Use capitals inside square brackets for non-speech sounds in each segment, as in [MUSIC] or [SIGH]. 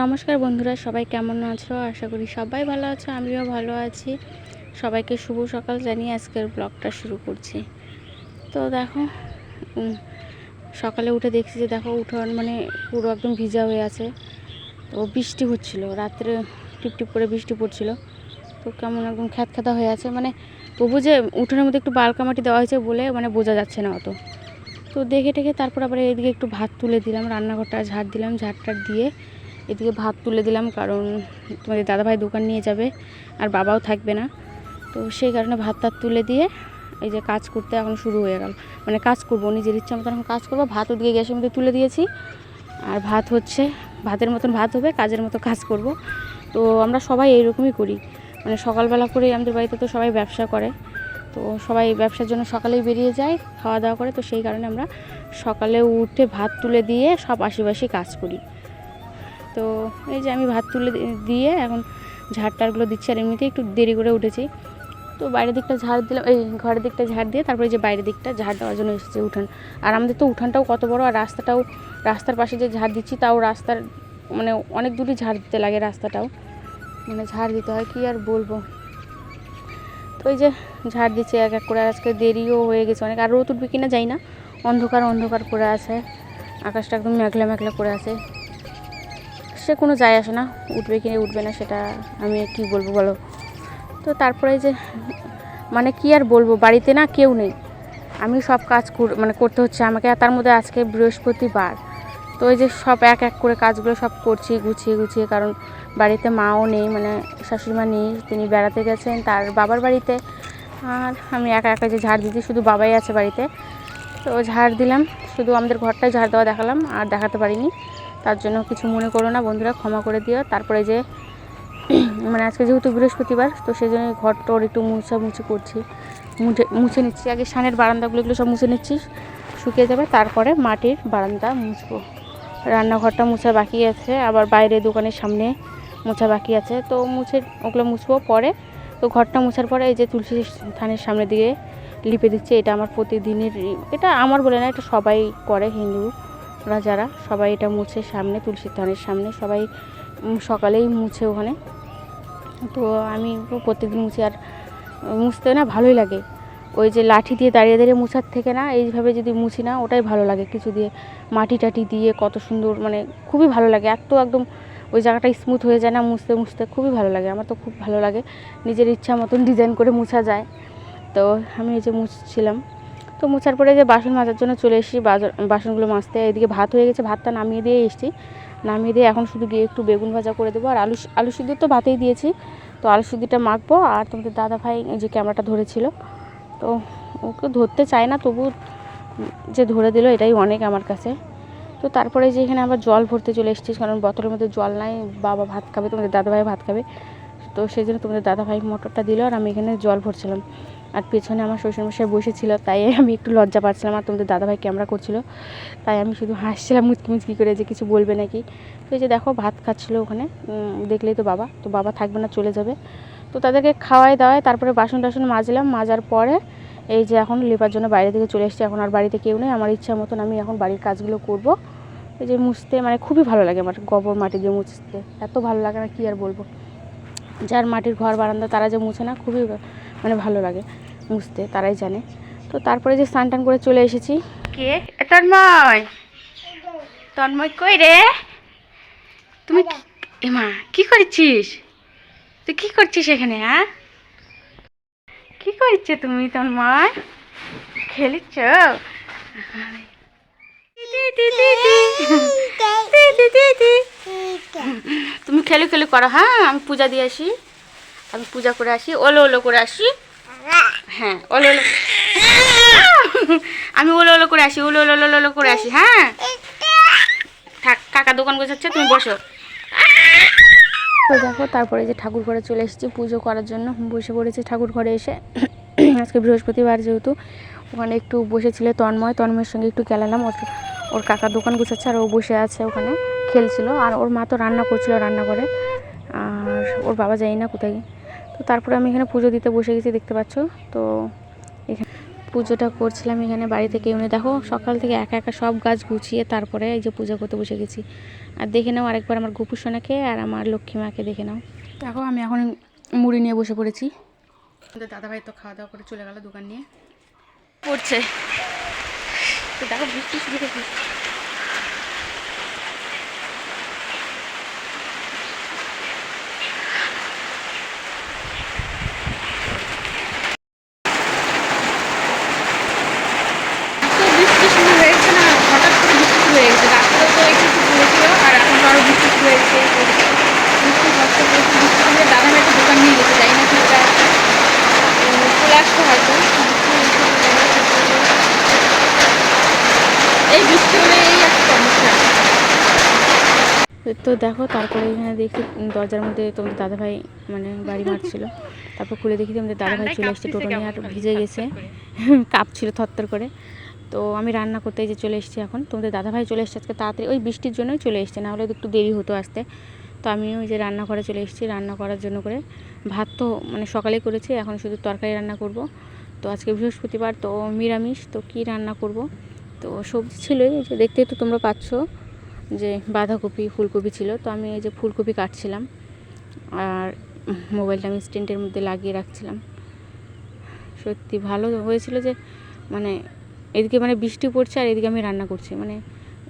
নমস্কার বন্ধুরা, সবাই কেমন আছো? আশা করি সবাই ভালো আছো, আমিও ভালো আছি। সবাইকে শুভ সকাল জানিয়ে আজকের ব্লগটা শুরু করছি। তো দেখো সকালে উঠে দেখছি যে দেখো উঠোন মানে পুরো একদম ভিজা হয়ে আছে। তো বৃষ্টি হচ্ছিল, রাত্রে টিপটিপ করে বৃষ্টি পড়ছিল। তো কেমন একদম খ্যাত খ্যাতা হয়ে আছে। মানে তবু যে উঠোনের মধ্যে একটু বালকা মাটি দেওয়া হয়েছে বলে মানে বোঝা যাচ্ছে না অত। তো দেখে টেখে তারপর আবার এদিকে একটু ভাত তুলে দিলাম, রান্নাঘরটা ঝাড় দিলাম, ঝাড়টা দিয়ে এদিকে ভাত তুলে দিলাম কারণ তোমাদের দাদাভাই দোকান নিয়ে যাবে আর বাবাও থাকবে না। তো সেই কারণে ভাত টাত তুলে দিয়ে এই যে কাজ করতে এখন শুরু হয়ে গেল। মানে কাজ করব, নিজের ইচ্ছা মতন এখন কাজ করব। ভাত ওদিকে গ্যাসের মধ্যে তুলে দিয়েছি। আর ভাত হচ্ছে, ভাতের মতন ভাত হবে, কাজের মতো কাজ করব। তো আমরা সবাই এইরকমই করি। মানে সকালবেলা করেই আমাদের বাড়িতে তো সবাই ব্যবসা করে। তো সবাই ব্যবসার জন্য সকালেই বেরিয়ে যায়, খাওয়া দাওয়া করে। তো সেই কারণে আমরা সকালে উঠে ভাত তুলে দিয়ে সব আশেপাশে কাজ করি। তো এই যে আমি ভাত তুলে দিয়ে এখন ঝাড় টাড়গুলো দিচ্ছি আর এমনিতেই একটু দেরি করে উঠেছি। তো বাইরের দিকটা ঝাড় দিলাম, এই ঘরের দিকটা ঝাড় দিয়ে তারপরে যে বাইরের দিকটা ঝাড় দেওয়ার জন্য এসেছে উঠান। আর আমাদের তো উঠানটাও কত বড় আর রাস্তাটাও, রাস্তার পাশে যে ঝাড় দিচ্ছি তাও রাস্তার মানে অনেক দূরই ঝাড় দিতে লাগে রাস্তাটাও। মানে ঝাড় দিতে হয়, কি আর বলব? তো ওই যে ঝাড় দিচ্ছে এক এক করে আজকে দেরিও হয়ে গেছে অনেক। আর রোদ উঠবে কিনা যাই না, অন্ধকার অন্ধকার করে আছে। আকাশটা একদম মেঘলা মেঘলা করে আছে। সে কোনো যায় আসে না, উঠবে কি উঠবে না, সেটা আমি কি বলব বলো? তো তারপরে যে মানে কি আর বলব, বাড়িতে না কেউ নেই। আমি সব কাজ মানে করতে হচ্ছে আমাকে তার মধ্যে আজকে বৃহস্পতিবার। তো ওই যে সব এক এক করে কাজগুলো সব করছি, গুছিয়ে গুছিয়ে, কারণ বাড়িতে মাও নেই মানে শাশুড়ি মা নেই, তিনি বেড়াতে গেছেন, তার বাবার বাড়িতে। আর আমি একা একা যে ঝাড় দিচ্ছি, শুধু বাবাই আছে বাড়িতে। তো ঝাড় দিলাম, শুধু আমাদের ঘরটাই ঝাড় দেওয়া দেখালাম, আর দেখাতে পারিনি। তার জন্য কিছু মনে করো না, বন্ধুরা, ক্ষমা করে দিও। তারপরে যে মানে আজকে যেহেতু বৃহস্পতিবার, তো সেই জন্য ঘর টর একটু মুছামুছি করছি। মুছে মুছে নিচ্ছি। আগে সানের বারান্দাগুলো, এগুলো সব মুছে নিচ্ছি। শুকিয়ে যাবে, তারপরে মাটির বারান্দা মুছবো। রান্নাঘরটা মুছা বাকি আছে, আবার বাইরে দোকানের সামনে মোছা বাকি আছে। তো মুছে, ওগুলো মুছবো পরে। তো ঘরটা মোছার পরে এই যে তুলসী থানের সামনে দিয়ে লিপে দিচ্ছে, এটা আমার প্রতিদিনের, এটা আমার বলে না, এটা সবাই করে হিন্দুরা যারা, সবাই এটা মুছে সামনে, তুলসী থানের সামনে, সবাই সকালেই মুছে ওখানে। তো আমি প্রত্যেকদিন মুছি, আর মুছতে না ভালোই লাগে। ওই যে লাঠি দিয়ে দাঁড়িয়ে দাঁড়িয়ে মুছার থেকে না, এইভাবে যদি মুছি না, ওটাই ভালো লাগে। কিছু দিয়ে মাটি টাটি দিয়ে কত সুন্দর মানে খুবই ভালো লাগে। এত একদম ওই জায়গাটা স্মুথ হয়ে যায় না মুছতে মুছতে, খুবই ভালো লাগে। আমার তো খুব ভালো লাগে। নিজের ইচ্ছা মতন ডিজাইন করে মুছা যায়। তো আমি এই যে মুছছিলাম। তো মুছার পরে যে বাসন মাজার জন্য চলে এসেছি। বাসনগুলো মাজতে এদিকে ভাত হয়ে গেছে। ভাতটা নামিয়ে দিয়ে এসেছি। নামিয়ে দিয়ে এখন শুধু গিয়ে একটু বেগুন ভাজা করে দেবো। আর আলু আলু সিদ্ধ তো ভাতেই দিয়েছি। তো আলু সিদ্ধটা মাখবো। আর তোমাদের দাদা ভাই যে ক্যামেরাটা ধরেছিল তো ওকে ধরতে চায় না, তবু যে ধরে দিল এটাই অনেক আমার কাছে। তো তারপরে যে এখানে আবার জল ভরতে চলে এসেছি কারণ বোতলের মধ্যে জল নাই, বাবা ভাত খাবে, তোমাদের দাদাভাই ভাত খাবে। তো সেই জন্য তোমাদের দাদাভাই মোটরটা দিল আর আমি এখানে জল ভরছিলাম। আর পেছনে আমার শ্বশুরমশাই বসেছিল, তাই আমি একটু লজ্জা পাচ্ছিলাম আর তোমাদের দাদাভাই ক্যামেরা করছিল। তাই আমি শুধু হাসছিলাম মুচকি মুচকি করে যে কিছু বলবে নাকি। তো এই যে দেখো ভাত খাচ্ছিলো ওখানে দেখলেই তো বাবা তো বাবা থাকবে না, চলে যাবে। তো তাদেরকে খাওয়াই দাওয়াই তারপরে বাসন টাসন মাজলাম, মাজার পরে এই যে এখন লেপার জন্য বাইরে থেকে চলে এসেছি এখন আর বাড়িতে কেউ নেই। আমার ইচ্ছা মতন আমি এখন বাড়ির কাজগুলো করব। এই যে মুছতে মানে খুবই ভালো লাগে আমার গোবর মাটি দিয়ে মুছতে। এত ভালো লাগে না কি আর বলব? যার মাটির ঘর বারান্দা তারা যে মুছে না খুবই মানে ভালো লাগে মুছতে তারাই জানে। তো তারপরে যে স্নান টান করে চলে এসেছি। কে? তন্ময়। তন্ময় কই রে? তুমি এ মা কি করছিস? তুই কি করছিস এখানে হ্যাঁ? কি করছ তুমি তন্ময় খেলিছ তুমি খেলে খেলে করো হ্যাঁ? আমি পূজা দিয়ে আসি। আমি পূজা করে আসি, ওলো ওলো করে আসি। হ্যাঁ ওলো ওলো। আমি ওলো ওলো করে আসি ওলো ওলো ওলো করে আসি হ্যাঁ? থাক, কাকা দোকান গোছাচ্ছে, তুমি বসো। তো দেখো, তারপরে যে ঠাকুর ঘরে চলে এসেছি, পুজো করার জন্য। বসে পড়েছি ঠাকুর ঘরে এসে। [CLEARS THROAT] আজকে বৃহস্পতিবার যেহেতু, ওখানে একটু বসেছিল তন্ময়। তন্ময়ের সঙ্গে একটু খেলালাম ওর ওর কাকার দোকান গুছাচ্ছে আর ও বসে আছে ওখানে, খেলছিল। আর ওর মা তো রান্না করছিল রান্না করে আর ওর বাবা জানি না কোথায়। তো তারপরে আমি এখানে পুজো দিতে বসে গেছি, দেখতে পাচ্ছ। তো পুজোটা করছিলাম এখানে বাড়ি থেকে। উনি দেখো সকাল থেকে একা একা সব গাছ গুছিয়ে তারপরে এই যে পূজা করতে বসে গেছি। আর দেখে নাও আরেকবার আমার গুপুর সোনাকে আর আমার লক্ষ্মী মাকে দেখে নাও। দেখো আমি এখন মুড়ি নিয়ে বসে পড়েছি। আমাদের দাদাভাই তো খাওয়া দাওয়া করে চলে গেল দোকান নিয়ে। পড়ছে। তো দেখো বৃষ্টি শুরু হয়েছে তো বৃষ্টি শুরু হয়েছে না হঠাৎ করে বৃষ্টি শুরু হয়ে গেছে রাস্তাটা তো একটু একটু পড়েছিল আর এখন তো আরও বৃষ্টি শুরু হয়েছে বৃষ্টি কষ্ট পড়ছে বৃষ্টি শুরু দাদা ভাই একটা দোকান নিয়ে গেছে যাই না কি ওটা উম, চলে আসতে হয়তো এই বৃষ্টি হলে এই একটা সমস্যা তো দেখো তারপরে এখানে দেখি দরজার মধ্যে তোমাদের দাদাভাই মানে বাড়ি মারছিল তারপর খুলে দেখি তোমাদের দাদাভাই চলে এসছে টোটো নিয়ে আর ভিজে গেছে। কাপ [LAUGHS] কাঁপছিল থরথর করে। তো আমি রান্না করতে যে চলে এসেছি এখন। তোমাদের দাদাভাই চলে এসছে আজকে তাড়াতাড়ি ওই বৃষ্টির জন্যই চলে এসছে না হলে একটু দেরি হতো আসতে। তো আমি ওই যে রান্না রান্নাঘরে চলে এসেছি রান্না করার জন্য করে ভাত তো মানে সকালেই করেছি এখন শুধু তরকারি রান্না করব। তো আজকে বৃহস্পতিবার তো নিরামিষ তো কি রান্না করব? তো সবজি ছিলই এই যে দেখতেই তো তোমরা পাচ্ছ। যে বাঁধাকপি, ফুলকপি ছিল, তো আমি এই যে ফুলকপি কাটছিলাম আর মোবাইলটা আমি স্ট্যান্ডের মধ্যে লাগিয়ে রাখছিলাম। সত্যি ভালো হয়েছিল যে মানে এদিকে মানে বৃষ্টি পড়ছে আর এদিকে আমি রান্না করছি। মানে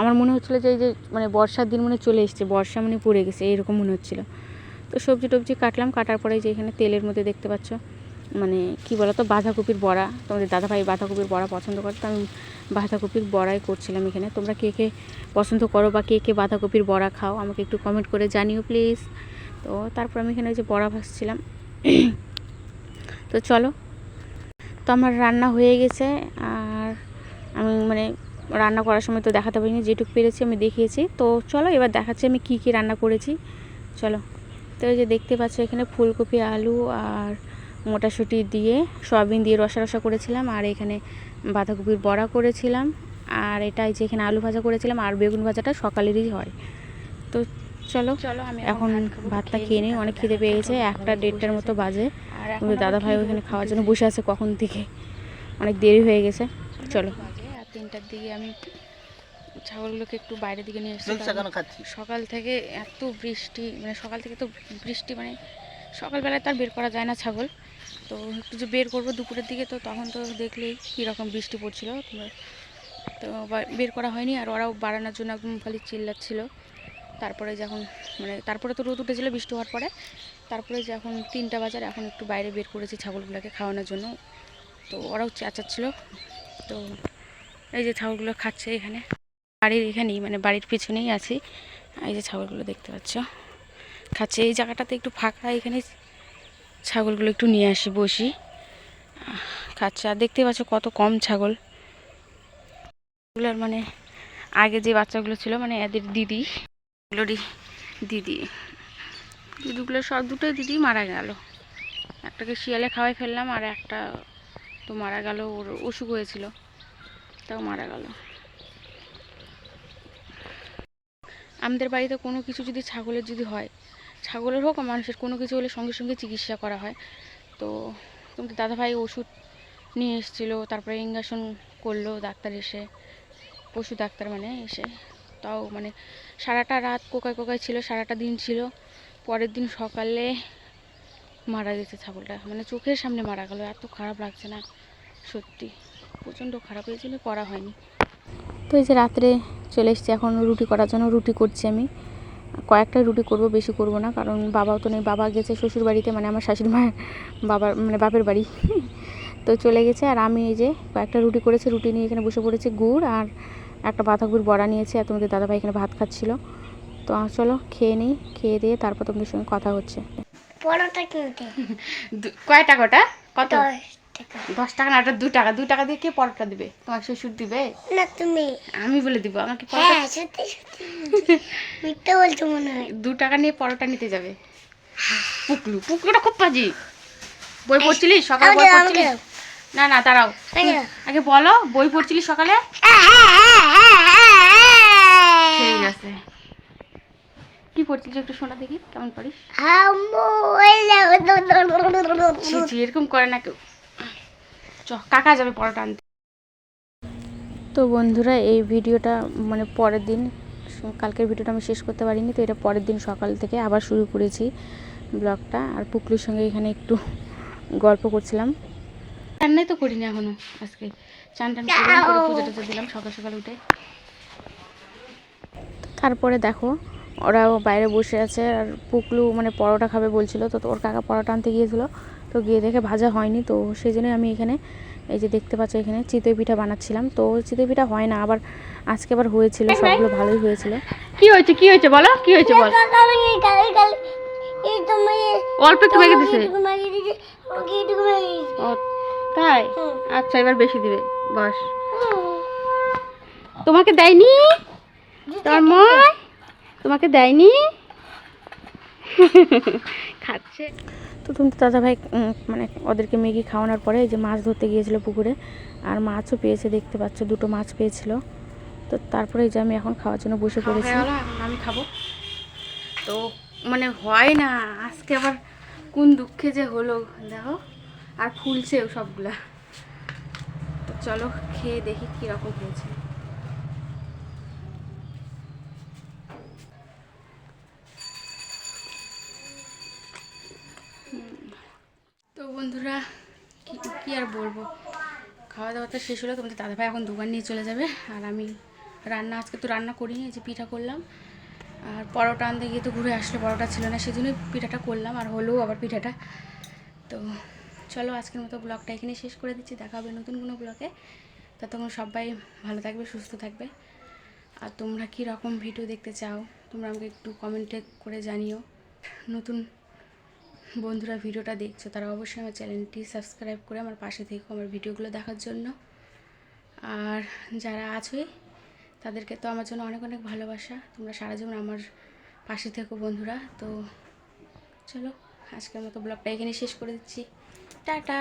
আমার মনে হচ্ছিল যে এই যে মানে বর্ষার দিন মনে চলে এসছে, বর্ষা মানে পড়ে গেছে, এরকম মনে হচ্ছিল। তো সবজি টবজি কাটলাম, কাটার পরে যে এখানে তেলের মধ্যে দেখতে পাচ্ছ মানে কি বলো তো বাঁধাকপির বড়া। তোমাদের দাদাভাই বাঁধাকপির বড়া পছন্দ করে, তো আমি বাঁধাকপির বড়াই করছিলাম এখানে। তোমরা কে কে পছন্দ করো বা কে কে বাঁধাকপির বড়া খাও, আমাকে একটু কমেন্ট করে জানিও প্লিজ তো তারপর আমি এখানে ওই যে বড়া ভাজছিলাম। তো চলো। তো আমার রান্না হয়ে গেছে, আর আমি মানে রান্না করার সময় তো দেখাতে পারিনি, যেটুকু পেরেছি আমি দেখিয়েছি। তো চলো, এবার দেখাচ্ছি আমি কী কী রান্না করেছি। চলো। তো এই যে দেখতে পাচ্ছ এখানে ফুলকপি, আলু আর মোটাশুটি দিয়ে সয়াবিন দিয়ে রসা রসা করেছিলাম আর এখানে বাঁধাকপির বড়া করেছিলাম আর এটা এই যে এখানে আলু ভাজা করেছিলাম আর বেগুন ভাজাটা সকালেরই হয়। তো চলো চলো আমি এখন ভাতটা খেয়ে নিই অনেক খিদে পেয়েছে একটা দেড়টার মতো বাজে। আর কিন্তু দাদা ভাই ওখানে খাওয়ার জন্য বসে আছে কখন থেকে অনেক দেরি হয়ে গেছে। চলো। আর তিনটার দিকে আমি ছাগলগুলোকে একটু বাইরের দিকে নিয়ে এসেছি সকাল থেকে এত বৃষ্টি মানে সকাল থেকে তো বৃষ্টি মানে সকালবেলায় তার বের করা যায় না ছাগল। তো যে বের করব দুপুরের দিকে, তো তখন তো দেখলেই কীরকম বৃষ্টি পড়ছিল। তো- বের করা হয়নি, আর ওরাও বাড়ানোর জন্য একদম খালি চিল্লাচ্ছিল। তারপরে যখন মানে তারপরে তো রোদ উঠেছিল বৃষ্টি হওয়ার পরে, তারপরে যখন তিনটা বাজার, এখন একটু বাইরে বের করেছি ছাগলগুলোকে খাওয়ানোর জন্য। তো ওরাও চেঁচাচ্ছিল। তো এই যে ছাগলগুলো খাচ্ছে এখানে। বাড়ির এখানেই মানে বাড়ির পিছনেই আছি। এই যে ছাগলগুলো দেখতে পাচ্ছ। খাচ্ছে এই জায়গাটাতে একটু ফাঁকা, এখানে ছাগলগুলো একটু নিয়ে আসি, বসি। খাচ্ছে। আর দেখতে পাচ্ছ কত কম ছাগল। এগুলোর মানে আগে যে বাচ্চাগুলো ছিল মানে এদের দিদি, এগুলোরই দিদি। দিদিগুলো সব দুটোই দিদি মারা গেল। একটাকে শিয়ালে খাওয়াই ফেললাম, আর একটা তো মারা গেল, ওর অসুখ হয়েছিল, তাও মারা গেল। আমাদের বাড়িতে কোনো কিছু যদি ছাগলের যদি হয় ছাগলের হোক মানুষের, কোনো কিছু হলে সঙ্গে সঙ্গে চিকিৎসা করা হয়। তো তোমাদের দাদাভাই ওষুধ নিয়ে এসেছিল, তারপরে ইঞ্জেকশন করল, ডাক্তার এসে, পশু ডাক্তার মানে এসে। তাও মানে সারাটা রাত কোকায় কোকায় ছিল, সারাটা দিন ছিল। পরের দিন সকালে মারা গেছে ছাগলটা। মানে চোখের সামনে মারা গেল। এত খারাপ লাগছে না, সত্যি। প্রচণ্ড খারাপ হয়েছিল, করা হয়নি। তো এই যে রাত্রে চলে এসেছি, এখন রুটি করার জন্য রুটি করছি আমি। কয়েকটা রুটি করব বেশি করব না কারণ বাবাও তো নেই। বাবা গেছে শ্বশুর বাড়িতে মানে আমার শাশুড়ি মায়ের বাবার মানে বাপের বাড়ি। [LAUGHS] তো চলে গেছে আর আমি এই যে কয়েকটা রুটি করেছি রুটি নিয়ে এখানে বসে পড়েছি গুড় আর একটা বাঁধাকপির বড়া নিয়েছি আর তোমাদের দাদাভাই এখানে ভাত খাচ্ছিল। তো চলো খেয়ে নিই খেয়ে দিয়ে তারপর তোমাদের সঙ্গে কথা হচ্ছে। পরোটা কিনতে। [LAUGHS] কয় টাকাটা কত? টাকা। দশ টাকা না ওটা দু টাকা। দু টাকা দিয়ে কে পরোটা দিবে? তোমার শ্বশুর দিবে? না তুমি। আমি বলে দিব আমাকে পরোটা? হ্যাঁ সত্যি সত্যি। মিথ্যে বলছো মনে হয়। দু টাকা নিয়ে পরোটা নিতে যাবে। পুকলু পুকলুটা খুব পাজি। বই পড়ছিলিস সকালে? বই দাও। না না দাঁড়াও। আগে বলো বই পড়ছিলিস সকালে? ঠিক আছে। কি পড়ছিস একটু শোনা দেখি কেমন পারিস এরকম করে না কেউ। চ কাকা যাবে পরোটা আনতে। তো বন্ধুরা এই ভিডিওটা মানে পরের দিন কালকের ভিডিওটা আমি শেষ করতে পারিনি তো এটা পরের দিন সকাল থেকে আবার শুরু করেছি ব্লগটা। আর পুকলুর সঙ্গে এখানে একটু গল্প করছিলাম। রান্নাই তো করিনি এখনও আজকে। চান টান করে পুজো টুজো দিলাম সকাল সকাল উঠে। তারপরে দেখো ওরাও বাইরে বসে আছে আর পুকলু মানে পরোটা খাবে বলছিল তো ওর কাকা পরোটা আনতে গিয়েছিল। তো গিয়ে দেখে ভাজা হয়নি তো সেই জন্যই আমি এখানে এই যে দেখতে পাচ্ছ এখানে চিতই পিঠা বানাচ্ছিলাম। তো চিতই পিঠা হয় না আবার আজকে আবার হয়েছিল সবগুলো ভালোই হয়েছিল। কি হয়েছে কি হয়েছে বলো কি হয়েছে বল? অল্প একটু দিছে। তাই? আচ্ছা এবার বেশি দিবে বস। তোমাকে দেয়নি? মা? তোমাকে দেয়নি? [LAUGHS] খাচ্ছে। তো তুমি দাদা ভাই মানে ওদেরকে ম্যাগি খাওয়ানোর পরে এই যে মাছ ধরতে গিয়েছিল পুকুরে আর মাছও পেয়েছে দেখতে পাচ্ছ দুটো মাছ পেয়েছিল। তো তারপরে এই যে আমি এখন খাওয়ার জন্য বসে পড়েছি। এখন আমি খাব। তো মানে হয় না আজকে আবার কোন দুঃখে যে হলো দেখো আর ফুলছেও সবগুলা। তো চলো খেয়ে দেখি কীরকম হয়েছে। বন্ধুরা, কি আর বলব? খাওয়া দাওয়াটা শেষ হলো, তোমাদের দাদাভাই এখন দোকান নিয়ে চলে যাবে। আর আমি রান্না, আজকে তো রান্না করিনি যে পিঠা করলাম। আর পরোটা আনতে গিয়ে তো ঘুরে আসলে পরোটা ছিল না সেই জন্যই পিঠাটা করলাম, আর হলেও আবার পিঠাটা। তো চলো, আজকের মতো ব্লগটা এখানে শেষ করে দিচ্ছি, দেখা হবে নতুন কোনো ব্লগে। ততক্ষণ সবাই ভালো থাকবে, সুস্থ থাকবে। আর তোমরা কী রকম ভিডিও দেখতে চাও, তোমরা আমাকে একটু কমেন্টে করে জানিও। নতুন বন্ধুরা ভিডিওটা দেখছ, তারা অবশ্যই আমার চ্যানেলটি সাবস্ক্রাইব করে আমার পাশে থেকো আমার ভিডিওগুলো দেখার জন্য। আর যারা আছোই তাদেরকে তো আমার জন্য অনেক অনেক ভালোবাসা। তোমরা সারা জীবন আমার পাশে থেকো বন্ধুরা। তো চলো, আজকের মতো ব্লগটা এখানে শেষ করে দিচ্ছি। টাটা!